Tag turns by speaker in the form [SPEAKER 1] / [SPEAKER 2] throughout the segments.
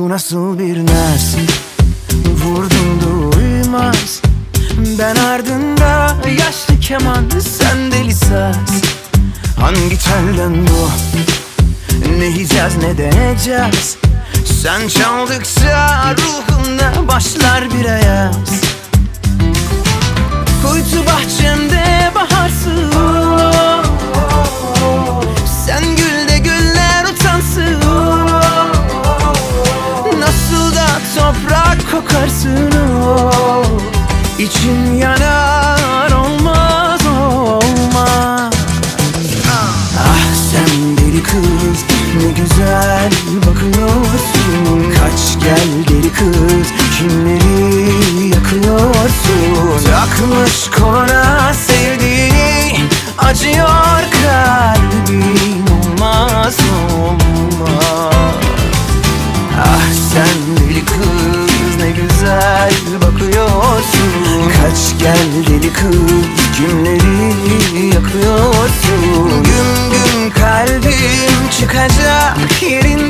[SPEAKER 1] Bu nasıl bir naz Vurdum duymaz Ben ardında yaşlı keman Sen deli saz. Hangi telden bu? Ne yiyeceğiz ne deneyeceğiz? Sen çaldıkça ruhumda kokarsın oh. İçim yanar olmaz olmaz Ah sen deli kız ne güzel bakıyorsun Kaç gel deli kız kimleri Kaç gel deli kız kimleri yakıyorsun. Güm güm kalbim çıkacak yerinden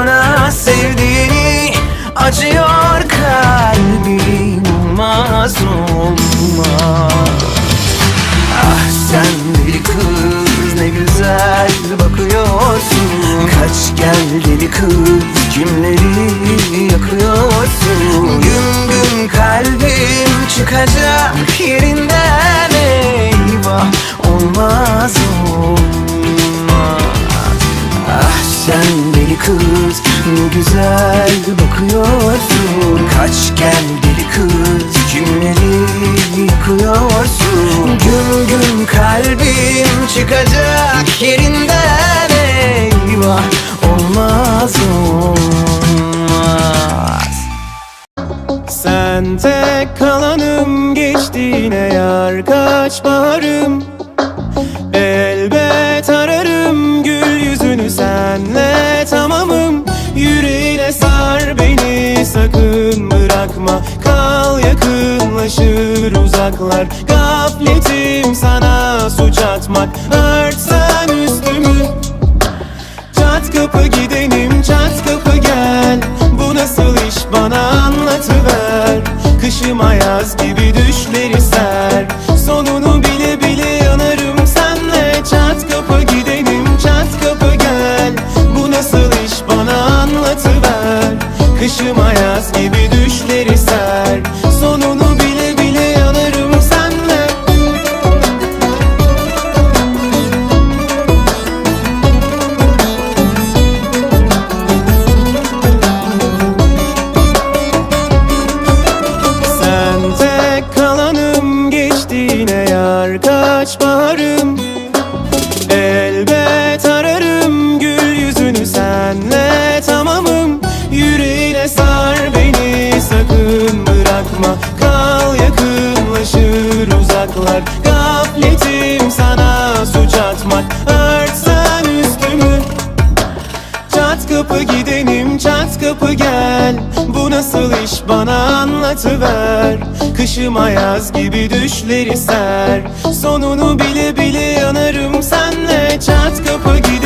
[SPEAKER 1] sen deli kız ne güzel bakıyorsun. Kaç gel deli kız kimleri yakıyorsun. Güm güm kalbim çıkacak yerinden eyvah Olmaz olmaz. Ah sen deli kız ne güzel bakıyorsun. Kaç gel deli
[SPEAKER 2] kaç baharım Elbet ararım gül yüzünü senle tamamım. Yüreğine sar beni sakın bırakma. Kal yakınlaşır uzaklar. Gafletim sana suç atmak. Örtsen üstümü. Çat kapı gidenim çat kapı gel. Bu nasıl iş? Bana anlatıver. Kışım ayaz gibi düşleri anlatıver Kışım ayaz gibi düşleri ser. Sonunu bile bile yanarım senle. Sen tek kalanım geçtiğine yar kaç Nasıl iş bana anlatıver. Kışım ayaz gibi düşleri ser. Sonunu bile bile yanarım senle. Çat kapı gidenim